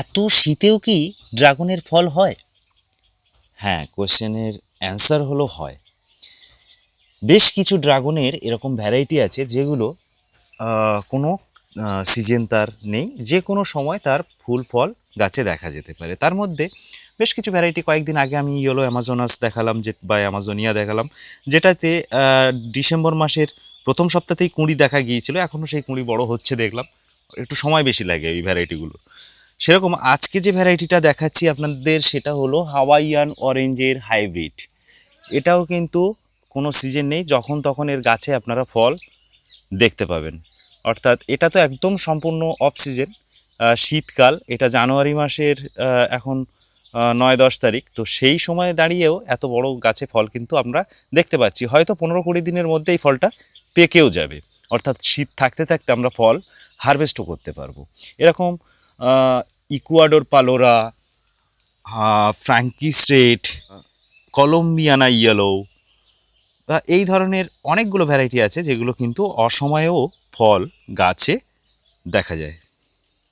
এত শীতেও কি ড্রাগনের ফল হয়? হ্যাঁ কোশ্চেনের অ্যান্সার হলো হয়। বেশ কিছু ড্রাগনের এরকম ভ্যারাইটি আছে যেগুলো কোনো সিজন তার নেই। যে কোনো সময় তার ফুল ফল গাছে দেখা যেতে পারে। তার মধ্যে বেশ কিছু ভ্যারাইটি কয়েকদিন আগে আমি ইয়েলো অ্যামাজনাস দেখালাম, যে, বা অ্যামাজোনিয়া দেখালাম, যেটাতে ডিসেম্বর মাসের প্রথম সপ্তাহতেই কুঁড়ি দেখা গিয়েছিল। এখনও সেই কুঁড়ি বড় হচ্ছে দেখলাম। একটু সময় বেশি লাগে এই ভ্যারাইটিগুলো। সেরকম আজকে যে ভ্যারাইটিটা দেখাচ্ছি আপনাদের সেটা হলো হাওয়াইয়ান অরেঞ্জের হাইব্রিড। এটাও কিন্তু কোনো সিজন নেই, যখন তখন এর গাছে আপনারা ফল দেখতে পাবেন। অর্থাৎ এটা তো একদম সম্পূর্ণ অফ সিজন শীতকাল, এটা জানুয়ারি মাসের এখন নয় দশ তারিখ। তো সেই সময়ে দাঁড়িয়েও এত বড় গাছে ফল কিন্তু আমরা দেখতে পাচ্ছি। হয়তো পনেরো কুড়ি দিনের মধ্যে এই ফলটা পেকেও যাবে। অর্থাৎ শীত থাকতে থাকতে আমরা ফল হারভেস্টও করতে পারব। এরকম Ecuador Palora Frankie straight Colombiana yellow, বা এই ধরনের অনেকগুলো ভ্যারাইটি আছে যেগুলো কিন্তু অসময়েও ফল গাছে দেখা যায়।